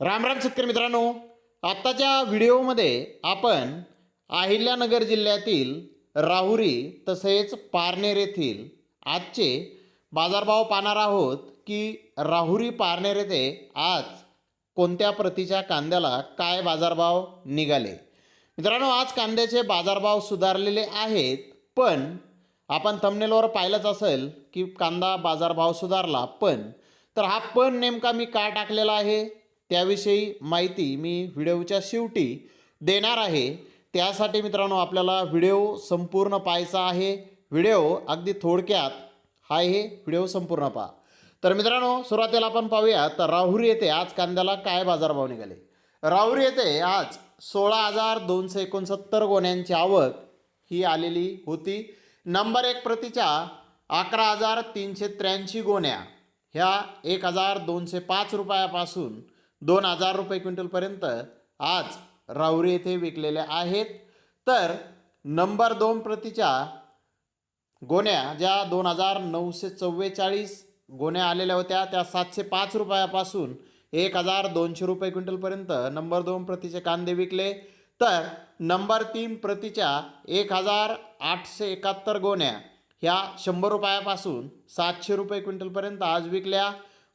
राम राम शेतकरी मित्रांनो. आत्ताच्या व्हिडिओमध्ये आपण अहिल्यानगर जिल्ह्यातील राहुरी तसेच पारनेर येथील आजचे बाजारभाव पाहणार आहोत की राहुरी पारनेर येथे आज कोणत्या प्रतीच्या कांद्याला काय बाजारभाव निघाले? मित्रांनो आज कांद्याचे बाजारभाव सुधारलेले आहेत पण आपण थंबनेलवर पाहिलंच असेल की कांदा बाजारभाव सुधारला पण तर हा पण नेमका मी का टाकलेला आहे? त्याविषयी माहिती मी व्हिडिओच्या शेवटी देणार आहे. त्यासाठी मित्रांनो आपल्याला व्हिडिओ संपूर्ण पाहायचा आहे. व्हिडिओ अगदी थोडक्यात हा हे व्हिडिओ संपूर्ण पहा. तर मित्रांनो सुरुवातीला आपण पाहूया तर राहुरी येथे आज कांद्याला काय बाजारभाव निघाले? राहुरी येथे आज सोळा हजार दोनशे एकोणसत्तर गोण्यांची आवक ही आलेली होती. नंबर एक प्रतीच्या अकरा हजार तीनशे त्र्याऐंशी गोण्या ह्या एक हजार दोनशे पाच रुपयापासून दोन हजार रुपये क्विंटलपर्यंत आज राहुरी येथे विकलेल्या आहेत. तर नंबर दोन प्रतीच्या गोण्या ज्या दोन हजार नऊशे चव्वेचाळीस गोण्या आलेल्या होत्या त्या सातशे पाच रुपयापासून एक हजार दोनशे रुपये क्विंटलपर्यंत नंबर दोन प्रतीचे कांदे विकले. तर नंबर तीन प्रतीच्या एक हजार आठशे एकाहत्तर गोण्या ह्या शंभर रुपयापासून सातशे रुपये क्विंटलपर्यंत आज विकल्या.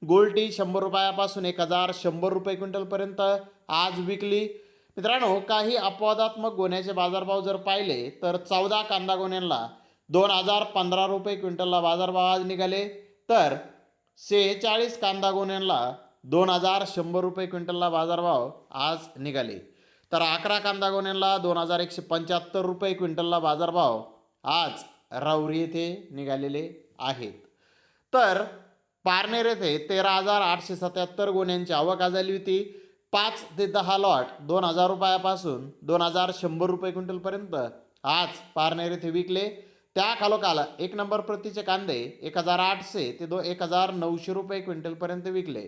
गोल्टी शंभर रुपयापासून एक हजार शंभर रुपये क्विंटलपर्यंत आज विकली. मित्रांनो काही अपवादात्मक गोण्याचे बाजारभाव जर पाहिले तर चौदा कांदा गोण्यांना दोन हजार पंधरा रुपये क्विंटलला बाजारभाव आज निघाले. तर सेहेचाळीस कांदा गोण्यांना दोन हजार शंभर रुपये क्विंटलला बाजारभाव आज निघाले. तर अकरा कांदा गोण्यांना दोन हजार एकशे पंच्याहत्तर रुपये क्विंटलला बाजारभाव आज राऊरी येथे निघालेले आहेत. तर पारनेर येथे तेरा हजार आठशे सत्याहत्तर गुन्ह्यांची आवक झाली होती. पाच ते दहा लॉट दोन हजार रुपयापासून दोन हजार शंभर रुपये क्विंटलपर्यंत आज पारनेर येथे विकले. त्या खालोखाल एक नंबर प्रतीचे कांदे एक हजार आठशे ते दो एक हजार नऊशे रुपये क्विंटलपर्यंत विकले.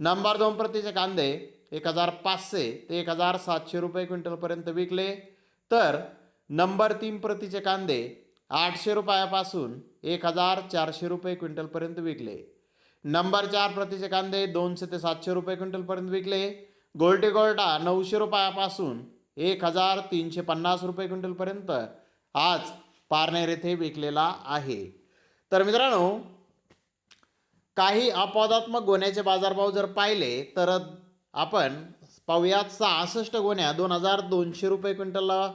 नंबर दोन प्रतीचे कांदे एक हजार पाचशे ते एक हजार सातशे रुपये क्विंटलपर्यंत विकले. तर नंबर तीन प्रतीचे कांदे आठशे रुपयापासून एक हजार चारशे रुपये क्विंटलपर्यंत विकले. नंबर चार प्रतीचे कांदे दोनशे ते सातशे रुपये क्विंटलपर्यंत विकले. गोल्टे गोल्टा नऊशे रुपयापासून एक हजार तीनशे पन्नास रुपये क्विंटलपर्यंत आज पारनेर येथे विकलेला आहे. तर मित्रांनो काही अपवादात्मक गोण्याचे बाजारभाव जर पाहिले तर आपण पाहूयात सहासष्ट गोण्या दोन हजार दोनशे रुपये क्विंटलला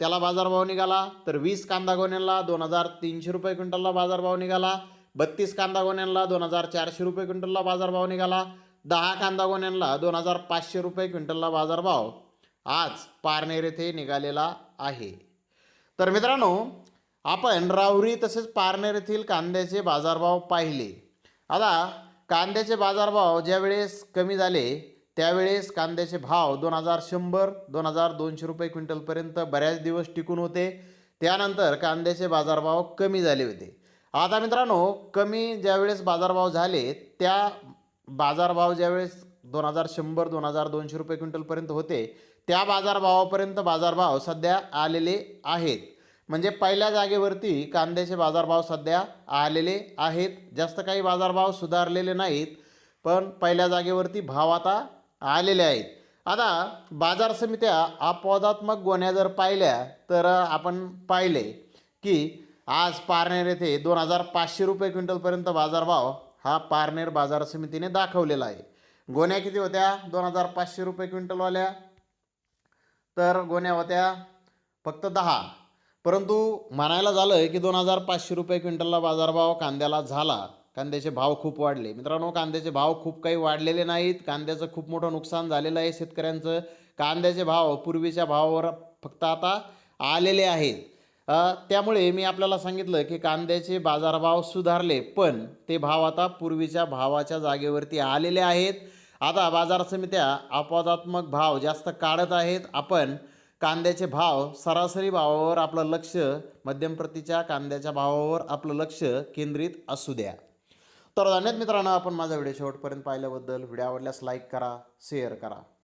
त्याला बाजारभाव निघाला. तर वीस कांदा गोण्याला दोन हजार तीनशे रुपये क्विंटलला बाजारभाव निघाला. बत्तीस कांदा गोण्यांना दोन हजार चारशे रुपये क्विंटलला बाजारभाव निघाला. दहा कांदा गोण्यांना दोन हजार पाचशे रुपये क्विंटलला बाजारभाव आज पारनेर येथे निघालेला आहे. तर मित्रांनो आपण राहुरी तसेच पारनेर येथील कांद्याचे बाजारभाव पाहिले. आता कांद्याचे बाजारभाव ज्यावेळेस कमी झाले त्यावेळेस कांद्याचे भाव दोन हजार शंभर दोन हजार दोनशे रुपये क्विंटलपर्यंत बऱ्याच दिवस टिकून होते. त्यानंतर कांद्याचे बाजारभाव कमी झाले होते. आता मित्रांनो कमी ज्यावेळेस बाजारभाव झाले त्या बाजारभाव ज्यावेळेस दोन हजार शंभर दोन हजार दोनशे रुपये क्विंटलपर्यंत होते त्या बाजारभावापर्यंत बाजारभाव सध्या आलेले आहेत. म्हणजे पहिल्या जागेवरती कांद्याचे बाजारभाव सध्या आलेले आहेत. जास्त काही बाजारभाव सुधारलेले नाहीत पण पहिल्या जागेवरती भाव आता आलेले आहेत. आता बाजार समित्या अपवादात्मक गोण्या जर पाहिल्या तर आपण पाहिले की आज पारनेर येथे दोन हजार पाचशे रुपये क्विंटलपर्यंत बाजारभाव हा पारनेर बाजार समितीने दाखवलेला आहे. गोण्या किती होत्या? दोन हजार पाचशे रुपये क्विंटलवाल्या. तर गोण्या होत्या फक्त दहा. परंतु म्हणायला झालं की दोन हजार पाचशे रुपये क्विंटलला बाजारभाव कांद्याला झाला. कांद्याचे भाव खूप वाढले. मित्रांनो कांद्याचे भाव खूप काही वाढलेले नाहीत. कांद्याचं खूप मोठं नुकसान झालेलं आहे शेतकऱ्यांचं. कांद्याचे भाव पूर्वीच्या भावावर फक्त आता आलेले आहेत. त्यामुळे मी आपल्याला सांगितलं की कांद्याचे बाजारभाव सुधारले पण ते भाव आता पूर्वीच्या भावाच्या जागेवरती आलेले आहेत. आता बाजार समित्या अपवादात्मक भाव जास्त काढत आहेत. आपण कांद्याचे भाव सरासरी भावावर आपलं लक्ष मध्यम प्रतीच्या कांद्याच्या भावावर आपलं लक्ष केंद्रित असू द्या. तर धन्यवाद मित्रांनो आपण माझा व्हिडिओ शेवटपर्यंत पाहिल्याबद्दल. व्हिडिओ आवडल्यास लाईक करा शेअर करा.